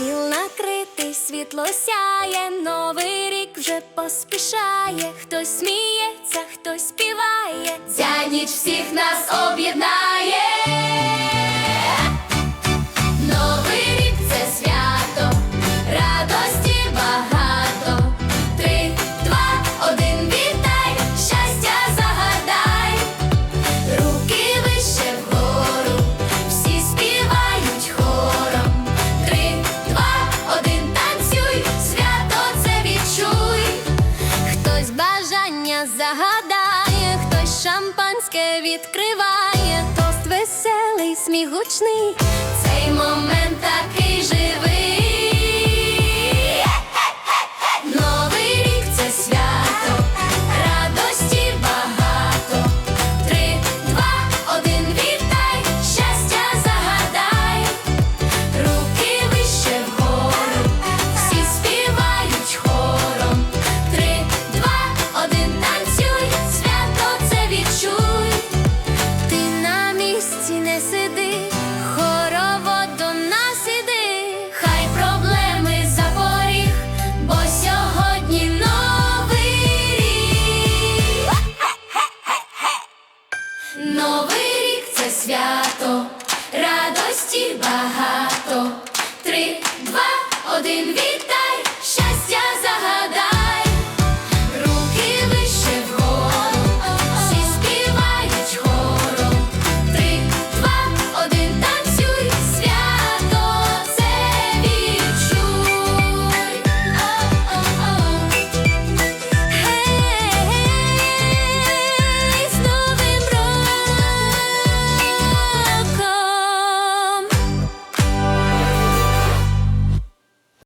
Стіл накритий, світло сяє, новий рік вже поспішає, хтось сміється, хтось співає, ця ніч всіх нас об'єднає. Загадає, хтось шампанське відкриває, тост веселий, смігучний. Цей Новий рік це свято радості багато.